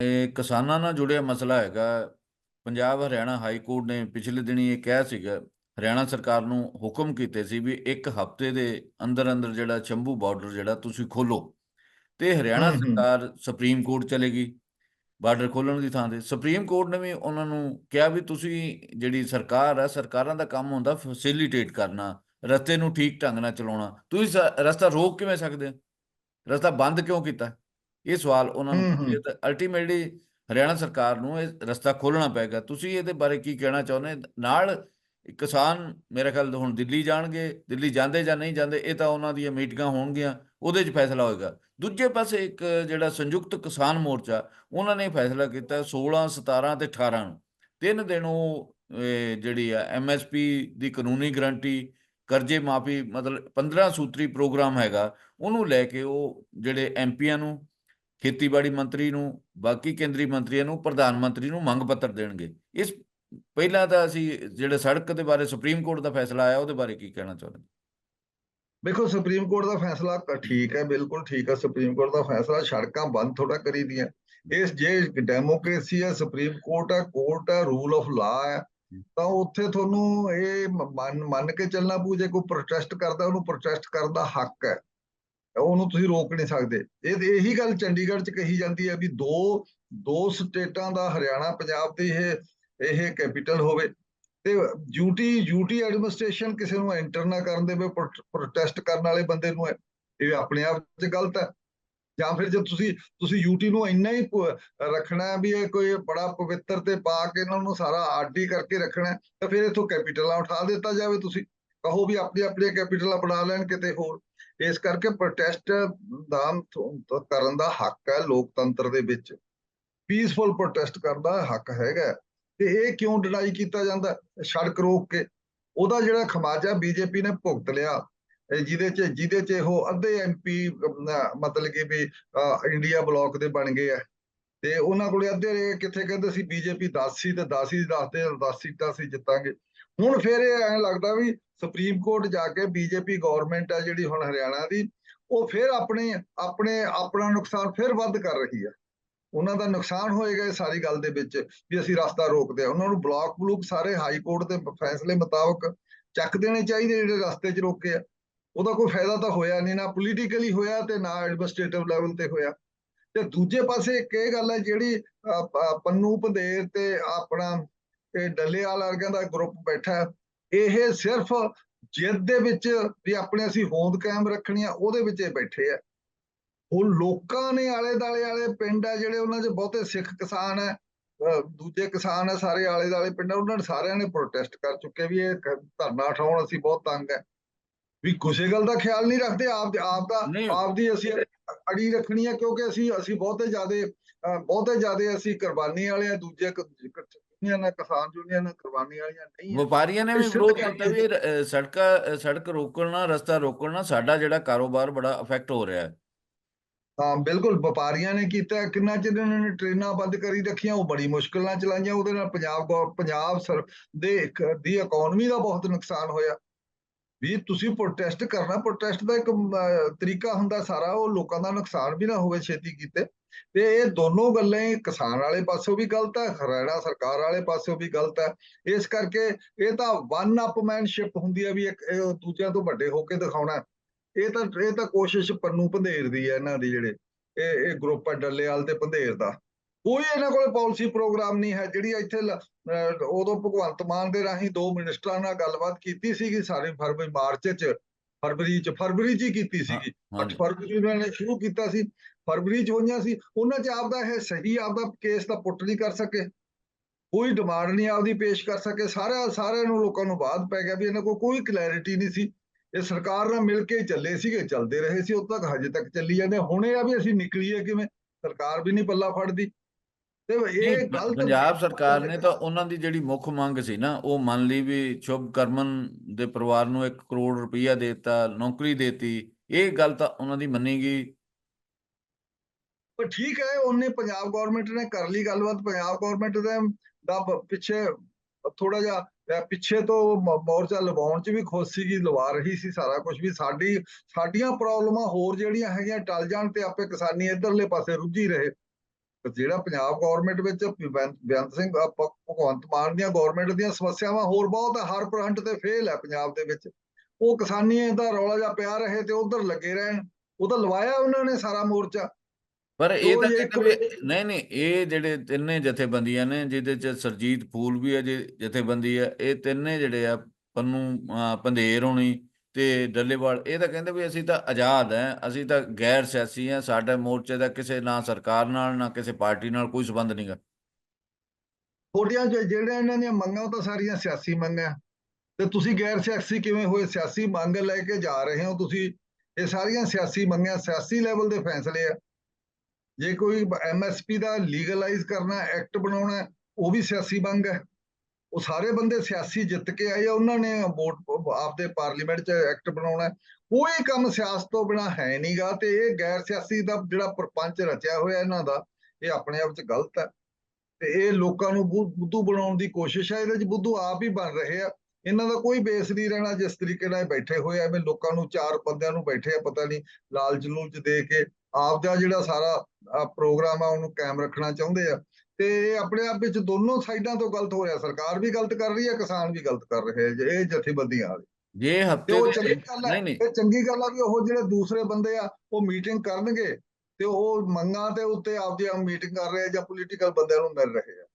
ਇਹ ਕਿਸਾਨਾਂ ਨਾਲ ਜੁੜਿਆ ਮਸਲਾ ਹੈਗਾ। ਪੰਜਾਬ ਹਰਿਆਣਾ ਹਾਈ ਕੋਰਟ ਨੇ ਪਿਛਲੇ ਦਿਨੀ ਇਹ ਕਿਹਾ ਸੀਗਾ ਹਰਿਆਣਾ ਸਰਕਾਰ ਨੂੰ ਹੁਕਮ ਕੀਤੇ ਸੀ ਵੀ ਇੱਕ ਹਫ਼ਤੇ ਦੇ ਅੰਦਰ ਅੰਦਰ ਜਿਹੜਾ ਚੰਬੂ ਬਾਰਡਰ ਜਿਹੜਾ ਤੁਸੀਂ ਖੋਲੋ ਤੇ ਹਰਿਆਣਾ। ਸਰਕਾਰ ਸੁਪਰੀਮ ਕੋਰਟ ਚਲੇਗੀ ਬਾਰਡਰ ਖੋਲਣ ਦੀ ਥਾਂ ਤੇ। ਸੁਪਰੀਮ ਕੋਰਟ ਨੇ ਵੀ ਉਹਨਾਂ ਨੂੰ ਕਿਹਾ ਵੀ ਤੁਸੀਂ ਜਿਹੜੀ ਸਰਕਾਰ ਹੈ ਸਰਕਾਰਾਂ ਦਾ ਕੰਮ ਹੁੰਦਾ ਫੈਸਿਲਿਟੇਟ ਕਰਨਾ ਰਸਤੇ ਨੂੰ ਠੀਕ ਢੰਗ ਨਾਲ ਚਲਾਉਣਾ। ਤੁਸੀਂ ਰਸਤਾ ਰੋਕ ਕਿਵੇਂ ਸਕਦੇ ਹੋ? ਰਸਤਾ ਬੰਦ ਕਿਉਂ ਕੀਤਾ? ਇਹ ਸਵਾਲ ਉਹਨਾਂ ਨੂੰ ਅਲਟੀਮੇਟਲੀ ਹਰਿਆਣਾ ਸਰਕਾਰ ਨੂੰ ਇਹ ਰਸਤਾ ਖੋਲਣਾ ਪਏਗਾ। ਤੁਸੀਂ ਇਹਦੇ ਬਾਰੇ ਕੀ ਕਹਿਣਾ ਚਾਹੁੰਦੇ? ਨਾਲ ਕਿਸਾਨ ਮੇਰੇ ਖਿਆਲ ਹੁਣ ਦਿੱਲੀ ਜਾਣਗੇ ਦਿੱਲੀ ਜਾਂਦੇ ਜਾਂ ਨਹੀਂ ਜਾਂਦੇ ਇਹ ਤਾਂ ਉਹਨਾਂ ਦੀਆਂ ਮੀਟਿੰਗਾਂ ਹੋਣਗੀਆਂ ਉਹਦੇ 'ਚ ਫੈਸਲਾ ਹੋਏਗਾ। ਦੂਜੇ ਪਾਸੇ ਇੱਕ ਜਿਹੜਾ ਸੰਯੁਕਤ ਕਿਸਾਨ ਮੋਰਚਾ ਉਹਨਾਂ ਨੇ ਫੈਸਲਾ ਕੀਤਾ 16 17 ਤੇ 18 ਨੂੰ। ਤਿੰਨ ਦਿਨ ਉਹ ਜਿਹੜੀ ਆ ਐਮਐਸਪੀ ਦੀ ਕਾਨੂੰਨੀ ਗਰੰਟੀ ਕਰਜ਼ੇ ਮਾਫੀ ਮਤਲਬ 15 ਸੂਤਰੀ ਪ੍ਰੋਗਰਾਮ ਹੈਗਾ ਉਹਨੂੰ ਲੈ ਕੇ ਉਹ ਜਿਹੜੇ ਐਮਪੀਆਂ ਨੂੰ ਖੇਤੀਬਾੜੀ ਮੰਤਰੀ ਨੂੰ, ਬਾਕੀ ਕੇਂਦਰੀ ਮੰਤਰੀਆਂ ਨੂੰ, ਪ੍ਰਧਾਨ ਮੰਤਰੀ ਨੂੰ ਮੰਗ ਪੱਤਰ ਦੇਣਗੇ। ਇਸ ਪਹਿਲਾਂ ਤਾਂ ਅਸੀਂ ਜਿਹੜੇ ਸੜਕ ਦੇ ਬਾਰੇ ਸੁਪਰੀਮ ਕੋਰਟ ਦਾ ਫੈਸਲਾ ਆਇਆ, ਉਹਦੇ ਬਾਰੇ ਕੀ ਕਹਿਣਾ ਚਾਹੁੰਦੇ? ਦੇਖੋ, ਸੁਪਰੀਮ ਕੋਰਟ ਦਾ ਫੈਸਲਾ ਠੀਕ ਹੈ, ਬਿਲਕੁਲ ਠੀਕ ਹੈ, ਸੁਪਰੀਮ ਕੋਰਟ ਦਾ ਫੈਸਲਾ ਸੜਕਾਂ ਬੰਦ ਥੋੜਾ ਕਰੀ ਦੀਆਂ। ਇਸ ਜੇ ਡੈਮੋਕ੍ਰੇਸੀ ਹੈ, ਸੁਪਰੀਮ ਕੋਰਟ ਹੈ ਕੋਰਟ ਹੈ, ਰੂਲ ਆਫ ਲਾ ਹੈ, ਤਾਂ ਉੱਥੇ ਤੁਹਾਨੂੰ ਇਹ ਮੰਨ ਮੰਨ ਕੇ ਚੱਲਣਾ ਪਊ, ਜੇ ਕੋਈ ਪ੍ਰੋਟੈਸਟ ਕਰਦਾ, ਉਹਨੂੰ ਪ੍ਰੋਟੈਸਟ ਕਰਨ ਦਾ ਹੱਕ ਹੈ। ਉਹਨੂੰ ਤੁਸੀਂ ਰੋਕ ਨਹੀਂ ਸਕਦੇ। ਇਹ ਇਹੀ ਗੱਲ ਚੰਡੀਗੜ੍ਹ 'ਚ ਕਹੀ ਜਾਂਦੀ ਹੈ ਵੀ ਦੋ ਦੋ ਸਟੇਟਾਂ ਦਾ ਹਰਿਆਣਾ, ਪੰਜਾਬ ਦੀ ਇਹ ਇਹ ਕੈਪੀਟਲ ਹੋਵੇ ਤੇ ਯੂਟੀ ਯੂਟੀ ਐਡਮਿਨਿਸਟ੍ਰੇਸ਼ਨ ਕਿਸੇ ਨੂੰ ਐਂਟਰ ਨਾ ਕਰਨ ਦੇਵੇ ਪ੍ਰੋਟੈਸਟ ਕਰਨ ਵਾਲੇ ਬੰਦੇ ਨੂੰ ਇਹ ਆਪਣੇ ਆਪ 'ਚ ਗਲਤ ਹੈ। ਜਾਂ ਫਿਰ ਜੇ ਤੁਸੀਂ ਤੁਸੀਂ ਯੂਟੀ ਨੂੰ ਇੰਨਾ ਹੀ ਪ- ਰੱਖਣਾ ਵੀ ਇਹ ਕੋਈ ਬੜਾ ਪਵਿੱਤਰ ਤੇ ਪਾ ਕੇ ਇਹਨਾਂ ਨੂੰ ਸਾਰਾ ਆਰਡੀ ਕਰਕੇ ਰੱਖਣਾ ਤਾਂ ਫਿਰ ਇਥੋਂ ਕੈਪੀਟਲਾਂ ਉਠਾ ਦਿੱਤਾ ਜਾਵੇ ਤੁਸੀਂ। ਕਹੋ ਵੀ ਆਪਣੀ ਆਪਣੀ ਕੈਪੀਟਲਾਂ ਬਣਾ ਲੈਣ ਕਿਤੇ ਹੋਰ। ਇਸ ਕਰਕੇ ਪ੍ਰੋਟੈਸਟ ਦਾ ਕਰਨ ਦਾ ਹੱਕ ਹੈ ਲੋਕਤੰਤਰ ਦੇ ਵਿੱਚ। ਪੀਸਫੁਲ ਪ੍ਰੋਟੈਸਟ ਕਰਨ ਦਾ ਹੱਕ ਹੈਗਾ ਤੇ ਇਹ ਕਿਉਂ ਡਿਨਾਈ ਕੀਤਾ ਜਾਂਦਾ ਸੜਕ ਰੋਕ ਕੇ। ਉਹਦਾ ਜਿਹੜਾ ਖਮਾਜਾ ਬੀਜੇਪੀ ਨੇ ਭੁਗਤ ਲਿਆ। ਜਿਹਦੇ ਚ ਜਿਹਦੇ ਚ ਉਹ ਅੱਧੇ ਐਮਪੀ ਮਤਲਬ ਕਿ ਵੀ ਇੰਡੀਆ ਬਲਾਕ ਦੇ ਬਣ ਗਏ ਆ। ਤੇ ਉਹਨਾਂ ਕੋਲੇ ਅੱਧੇ ਕਿੱਥੇ ਕਹਿੰਦੇ ਸੀ ਬੀਜੇਪੀ 10 ਸੀ ਤੇ 10 ਹੀ ਦੱਸਦੇ 10 ਸੀਟਾਂ ਸੀ ਜਿੱਤਾਂਗੇ। ਹੁਣ ਫਿਰ ਇਹ ਐਂ ਲੱਗਦਾ ਵੀ ਸੁਪਰੀਮ ਕੋਰਟ ਜਾ ਕੇ ਬੀਜੇਪੀ ਗਵਰਨਮੈਂਟ ਆ ਜਿਹੜੀ ਹੁਣ ਹਰਿਆਣਾ ਦੀ ਉਹ ਫਿਰ ਆਪਣੇ ਆਪਣੇ ਆਪਣਾ ਨੁਕਸਾਨ ਫਿਰ ਵੱਧ ਕਰ ਰਹੀ ਆ। ਉਹਨਾਂ ਦਾ ਨੁਕਸਾਨ ਹੋਏਗਾ ਇਹ ਸਾਰੀ ਗੱਲ ਦੇ ਵਿੱਚ ਵੀ ਅਸੀਂ ਰਸਤਾ ਰੋਕਦੇ ਆ। ਉਹਨਾਂ ਨੂੰ ਬਲਾਕ ਬਲੂਕ ਸਾਰੇ ਹਾਈ ਕੋਰਟ ਦੇ ਫੈਸਲੇ ਮੁਤਾਬਕ ਚੱਕ ਦੇਣੇ ਚਾਹੀਦੇ ਜਿਹੜੇ ਰਸਤੇ 'ਚ ਰੋਕੇ ਆ। ਉਹਦਾ ਕੋਈ ਫਾਇਦਾ ਤਾਂ ਹੋਇਆ ਨਹੀਂ ਨਾ ਪੋਲੀਟੀਕਲੀ ਹੋਇਆ ਤੇ ਨਾ ਐਡਮਿਨਿਸਟ੍ਰੇਟਿਵ ਲੈਵਲ ਤੇ ਹੋਇਆ। ਤੇ ਦੂਜੇ ਪਾਸੇ ਇੱਕ ਇਹ ਗੱਲ ਹੈ ਜਿਹੜੀ ਅਹ, ਪ- ਪੰਨੂ ਪੰਧੇਰ ਤੇ ਆਪਣਾ ਇਹ ਡੱਲੇਵਾਲ ਵਰਗਿਆਂ ਦਾ ਗਰੁੱਪ ਬੈਠਾ ਇਹ ਸਿਰਫ ਜਿੱਦ ਦੇ ਵਿੱਚ ਵੀ ਆਪਣੇ ਅਸੀਂ ਹੋਂਦ ਕਾਇਮ ਰੱਖਣੀ ਆ ਉਹਦੇ ਵਿੱਚ ਇਹ ਬੈਠੇ ਆ। ਉਹ ਲੋਕਾਂ ਨੇ ਆਲੇ ਦਾਲੇ ਵਾਲੇ ਪਿੰਡ ਆ ਜਿਹੜੇ ਉਹਨਾਂ 'ਚ ਬਹੁਤੇ ਸਿੱਖ ਕਿਸਾਨ ਅਹ ਦੂਜੇ ਕਿਸਾਨ ਹੈ ਸਾਰੇ ਆਲੇ ਦਾਲੇ ਪਿੰਡ ਆ, ਉਹਨਾਂ ਨੇ ਸਾਰਿਆਂ ਨੇ ਪ੍ਰੋਟੈਸਟ ਕਰ ਚੁੱਕੇ ਵੀ ਇਹ ਧਰਨਾ ਉਠਾਉਣ ਅਸੀਂ ਬਹੁਤ ਤੰਗ ਹੈ। ਵੀ ਕਿਸੇ ਗੱਲ ਦਾ ਖਿਆਲ ਨਹੀਂ ਰੱਖਦੇ ਆਪ ਆਪ ਦਾ। ਆਪ ਦੀ ਅਸੀਂ ਅੜੀ ਰੱਖਣੀ ਹੈ ਕਿਉਂਕਿ ਅਸੀਂ ਅਸੀਂ ਬਹੁਤੇ ਜ਼ਿਆਦੇ ਬਹੁਤੇ ਜ਼ਿਆਦੇ ਅਸੀਂ ਕੁਰਬਾਨੀ ਵਾਲੇ ਆ ਦੂਜੇ ਯੂਨੀਅਨ ਨੇ ਕਿਸਾਨ ਯੂਨੀਅਨ ਨੇ ਕੁਰਬਾਨੀ ਵਾਲੀਆਂ ਨਹੀਂ ਵਪਾਰੀਆਂ ਨੇ ਵੀ ਵਿਰੋਧ ਕੀਤਾ ਵੀ ਸੜਕਾਂ ਸੜਕ ਰੋਕਣ ਰਸਤਾ ਰੋਕਣ ਸਾਡਾ ਜਿਹੜਾ ਕਾਰੋਬਾਰ ਬੜਾ ਅਫੈਕਟ ਹੋ ਰਿਹਾ ਹੈ। ਹਾਂ ਬਿਲਕੁਲ ਵਪਾਰੀਆਂ ਨੇ ਕੀਤਾ ਕਿੰਨਾ ਚਿਰ ਇਹਨਾਂ ਨੇ ਟ੍ਰੇਨਾਂ ਬੰਦ ਕਰੀ ਰੱਖੀਆਂ ਉਹ ਬੜੀ ਮੁਸ਼ਕਲ ਨਾਲ ਚਲਾਈਆਂ ਉਹਦੇ ਨਾਲ ਪੰਜਾਬ ਪੰਜਾਬ ਸਰ ਦੇ ਦੀ ਇਕਨੋਮੀ ਦਾ ਬਹੁਤ ਨੁਕਸਾਨ ਹੋਇਆ। ਵੀ ਤੁਸੀਂ ਪ੍ਰੋਟੈਸਟ ਕਰਨਾ ਪ੍ਰੋਟੈਸਟ ਦਾ ਇੱਕ ਤਰੀਕਾ ਹੁੰਦਾ ਸਾਰਾ, ਉਹ ਲੋਕਾਂ ਦਾ ਨੁਕਸਾਨ ਵੀ ਨਾ ਹੋਵੇ ਛੇਤੀ ਕੀਤੇ। ਤੇ ਇਹ ਦੋਨੋਂ ਗੱਲਾਂ ਕਿਸਾਨ ਵਾਲੇ ਪਾਸੋਂ ਵੀ ਗਲਤ ਹੈ ਹਰਿਆਣਾ ਸਰਕਾਰ ਵਾਲੇ ਪਾਸੋਂ ਵੀ ਗਲਤ ਹੈ। ਇਸ ਕਰਕੇ ਇਹ ਤਾਂ ਵਨ ਅਪਮੈਨਸ਼ਿਪ ਹੁੰਦੀ ਹੈ ਵੀ ਇੱਕ ਦੂਜਿਆਂ ਤੋਂ ਵੱਡੇ ਹੋ ਕੇ ਦਿਖਾਉਣਾ ਇਹ ਤਾਂ ਇਹ ਤਾਂ ਕੋਸ਼ਿਸ਼ ਪੰਨੂ ਪੰਧੇਰ ਦੀ ਹੈ ਇਹਨਾਂ ਦੀ ਜਿਹੜੇ, ਇਹ ਇਹ ਗਰੁੱਪ ਹੈ ਡੱਲੇਵਾਲ ਤੇ ਪੰਧੇਰ ਦਾ। ਕੋਈ ਇਹਨਾਂ ਕੋਲ ਪਾਲਿਸੀ ਪ੍ਰੋਗਰਾਮ ਨਹੀਂ ਹੈ ਜਿਹੜੀ ਇੱਥੇ ਉਦੋਂ ਭਗਵੰਤ ਮਾਨ ਦੇ ਰਾਹੀਂ ਦੋ ਮਿਨਿਸਟਰਾਂ ਨਾਲ ਗੱਲਬਾਤ ਕੀਤੀ ਸੀਗੀ ਸਾਰੇ ਫਰਵਰੀ ਮਾਰਚ ਚ ਫਰਵਰੀ ਚ ਫਰਵਰੀ ਚ ਕੀਤੀ ਸੀਗੀ। 8 ਹਾਂਜੀ ਫਰਵਰੀ ਨੂੰ ਇਹਨਾਂ ਨੇ ਸ਼ੁਰੂ ਕੀਤਾ ਸੀ ਫਰਵਰੀ ਚ ਹੋਈਆਂ ਸੀ ਉਹਨਾਂ ਚ ਆਪਦਾ ਇਹ ਸਹੀ ਆਪਦਾ ਕੇਸ ਦਾ ਪੁੱਟ ਨਹੀਂ ਕਰ ਸਕੇ। ਕੋਈ ਡਿਮਾਂਡ ਨਹੀਂ ਆਪਦੀ ਪੇਸ਼ ਕਰ ਸਕੇ ਸਾਰਾ ਸਾਰਿਆਂ ਨੂੰ ਲੋਕਾਂ ਨੂੰ ਬਾਅਦ ਪੈ ਗਿਆ ਵੀ ਇਹਨਾਂ ਕੋਲ ਕੋਈ ਕਲੈਰਿਟੀ ਨਹੀਂ ਸੀ। ਇਹ ਸਰਕਾਰ ਨਾਲ ਮਿਲ ਕੇ ਚੱਲੇ ਸੀਗੇ ਚੱਲਦੇ ਰਹੇ ਸੀ ਉਦੋਂ ਤੱਕ ਹਜੇ ਤੱਕ ਚੱਲੀ ਜਾਂਦੇ ਹੁਣ ਇਹ ਆ ਵੀ ਅਸੀਂ ਨਿਕਲੀਏ ਕਿਵੇਂ ਸਰਕਾਰ ਵੀ ਨਹੀਂ ਪੱਲਾ ਫੜਦੀ। ਇਹ ਗਲਤ ਪੰਜਾਬ ਸਰਕਾਰ ਨੇ ਤਾਂ ਉਹਨਾਂ ਦੀ ਜਿਹੜੀ ਮੁੱਖ ਮੰਗ ਸੀ ਨਾ ਉਹ ਮੰਨ ਲਈ ਵੀ ਸ਼ੁਭ ਕਰਮਨ ਦੇ ਪਰਿਵਾਰ ਨੂੰ 1 ਕਰੋੜ ਰੁਪਈਆ ਦੇਤਾ ਨੌਕਰੀ ਦੇਤੀ ਇਹ ਗੱਲ ਤਾਂ ਉਹਨਾਂ ਦੀ ਮੰਨੀ ਗਈ ਪਰ ਠੀਕ ਹੈ ਉਹਨੇ ਪੰਜਾਬ ਗਵਰਨਮੈਂਟ ਨੇ ਕਰ ਲਈ ਗੱਲਬਾਤ ਪੰਜਾਬ ਗਵਰਨਮੈਂਟ ਦੇ ਦਾ ਪਿੱਛੇ ਥੋੜਾ ਜਿਹਾ ਪਿੱਛੇ ਤੋਂ ਮੋਰਚਾ ਲਵਾਉਣ ਚ ਵੀ ਖੁਸ਼ ਸੀਗੀ ਲਵਾ ਰਹੀ ਸੀ ਸਾਰਾ ਕੁਝ ਵੀ ਸਾਡੀ ਸਾਡੀਆਂ ਪ੍ਰੋਬਲਮਾਂ ਹੋਰ ਜਿਹੜੀਆਂ ਹੈਗੀਆਂ ਟਲ ਜਾਣ ਤੇ ਆਪੇ ਕਿਸਾਨੀ ਇਧਰਲੇ ਪਾਸੇ ਰੁੱਝੀ ਰਹੇ। ਜਿਹੜਾ ਪੰਜਾਬ ਗਵਰਨਮੈਂਟ ਵਿੱਚ ਬੇਅੰਤ ਸਿੰਘ ਭਗਵੰਤ ਮਾਨ ਦੀਆਂ ਗਵਰਨਮੈਂਟ ਦੀਆਂ ਸਮੱਸਿਆਵਾਂ ਹੋਰ ਬਹੁਤ ਹਰ ਫਰੰਟ ਤੇ ਫੇਲ ਹੈ ਪੰਜਾਬ ਦੇ ਵਿੱਚ। ਉਹ ਕਿਸਾਨੀ ਦਾ ਰੌਲਾ ਜਿਹਾ ਪਿਆ ਰਹੇ ਤੇ ਉਧਰ ਲੱਗੇ ਰਹਿਣ। ਉਹ ਤਾਂ ਲਵਾਇਆ ਉਹਨਾਂ ਨੇ ਸਾਰਾ ਮੋਰਚਾ। ਪਰ ਇਹ ਤਾਂ ਨਹੀਂ ਨਹੀਂ ਇਹ ਜਿਹੜੇ ਤਿੰਨੇ ਜਥੇਬੰਦੀਆਂ ਨੇ ਜਿਹਦੇ ਚ ਸਰਜੀਤ ਫੂਲ ਵੀ ਹੈ ਜੇ ਜਥੇਬੰਦੀ ਹੈ ਇਹ ਤਿੰਨੇ ਜਿਹੜੇ ਆ ਪੰਨੂ ਪੰਧੇਰ ਹੋਣੀ ਤੇ ਡੱਲੇਵਾਲ, ਇਹ ਤਾਂ ਕਹਿੰਦੇ ਵੀ ਅਸੀਂ ਤਾਂ ਆਜ਼ਾਦ ਹੈ, ਅਸੀਂ ਤਾਂ ਗੈਰ ਸਿਆਸੀ ਹਾਂ, ਸਾਡੇ ਮੋਰਚੇ ਦਾ ਕਿਸੇ ਨਾ ਸਰਕਾਰ ਨਾਲ, ਨਾ ਕਿਸੇ ਪਾਰਟੀ ਨਾਲ ਕੋਈ ਸੰਬੰਧ ਨਹੀਂਗਾ ਤੁਹਾਡੀਆਂ ਜੋ ਜਿਹੜੀਆਂ ਇਹਨਾਂ ਦੀਆਂ ਮੰਗਾਂ, ਉਹ ਤਾਂ ਸਾਰੀਆਂ ਸਿਆਸੀ ਮੰਗਾਂ। ਤੇ ਤੁਸੀਂ ਗੈਰ ਸਿਆਸੀ ਕਿਵੇਂ ਹੋਏ? ਸਿਆਸੀ ਮੰਗ ਲੈ ਕੇ ਜਾ ਰਹੇ ਹੋ ਤੁਸੀਂ। ਇਹ ਸਾਰੀਆਂ ਸਿਆਸੀ ਮੰਗਾਂ ਸਿਆਸੀ ਲੈਵਲ ਦੇ ਫੈਸਲੇ ਆ। ਜੇ ਕੋਈ ਐਮਐਸਪੀ ਦਾ ਲੀਗਲਾਈਜ਼ ਕਰਨਾ ਐਕਟ ਬਣਾਉਣਾ, ਉਹ ਵੀ ਸਿਆਸੀ ਮੰਗ ਹੈ। ਉਹ ਸਾਰੇ ਬੰਦੇ ਸਿਆਸੀ ਜਿੱਤ ਕੇ ਆਏ ਆ, ਉਹਨਾਂ ਨੇ ਵੋਟ, ਆਪਦੇ ਪਾਰਲੀਮੈਂਟ 'ਚ ਐਕਟ ਬਣਾਉਣਾ ਕੋਈ ਕੰਮ ਸਿਆਸਤ ਤੋਂ ਬਿਨਾ ਹੈ ਨਹੀਂਗਾ ਤੇ ਇਹ ਗੈਰ ਸਿਆਸੀ ਦਾ ਜਿਹੜਾ ਪ੍ਰਪੰਚ ਰਚਿਆ ਹੋਇਆ ਇਹਨਾਂ ਦਾ, ਇਹ ਆਪਣੇ ਆਪ 'ਚ ਗਲਤ ਹੈ। ਤੇ ਇਹ ਲੋਕਾਂ ਨੂੰ ਬੁੱਧੂ ਬਣਾਉਣ ਦੀ ਕੋਸ਼ਿਸ਼ ਹੈ, ਇਹਦੇ 'ਚ ਬੁੱਧੂ ਆਪ ਹੀ ਬਣ ਰਹੇ ਆ। ਇਹਨਾਂ ਦਾ ਕੋਈ ਬੇਸ ਨਹੀਂ ਰਹਿਣਾ ਜਿਸ ਤਰੀਕੇ ਨਾਲ ਬੈਠੇ ਹੋਏ ਆ, ਐਵੇਂ ਲੋਕਾਂ ਨੂੰ ਚਾਰ ਬੰਦਿਆਂ ਨੂੰ ਬੈਠੇ ਆ, ਪਤਾ ਨਹੀਂ ਜਲੂਲ ਚ ਦੇ ਕੇ ਆਪ ਦਾ ਜਿਹੜਾ ਸਾਰਾ ਪ੍ਰੋਗਰਾਮ ਆ, ਉਹਨੂੰ ਕਾਇਮ ਰੱਖਣਾ ਚਾਹੁੰਦੇ ਆ। ਤੇ ਆਪਣੇ ਆਪ ਵਿੱਚ ਦੋਨੋਂ ਸਾਈਡਾਂ ਤੋਂ ਗਲਤ ਹੋ ਰਿਹਾ। ਸਰਕਾਰ ਵੀ ਗਲਤ ਕਰ ਰਹੀ ਹੈ ਕਿਸਾਨ ਵੀ ਗਲਤ ਕਰ ਰਹੇ ਜੇ ਇਹ ਜਥੇਬੰਦੀਆਂ ਵਾਲੇ। ਜੇ ਹਫ਼ਤੇ ਦੇ ਨਹੀਂ ਨਹੀਂ। ਇਹ ਚੰਗੀ ਗੱਲ ਆ ਵੀ ਉਹ ਜਿਹੜੇ ਦੂਸਰੇ ਬੰਦੇ ਆ ਉਹ ਮੀਟਿੰਗ ਕਰਨਗੇ ਤੇ ਉਹ ਮੰਗਾਂ ਤੇ ਉੱਤੇ ਆਪਦੀ ਮੀਟਿੰਗ ਕਰ ਰਹੇ ਜਾਂ ਪੋਲੀਟੀਕਲ ਬੰਦਿਆਂ ਨੂੰ ਮਿਲ ਰਹੇ ਆ।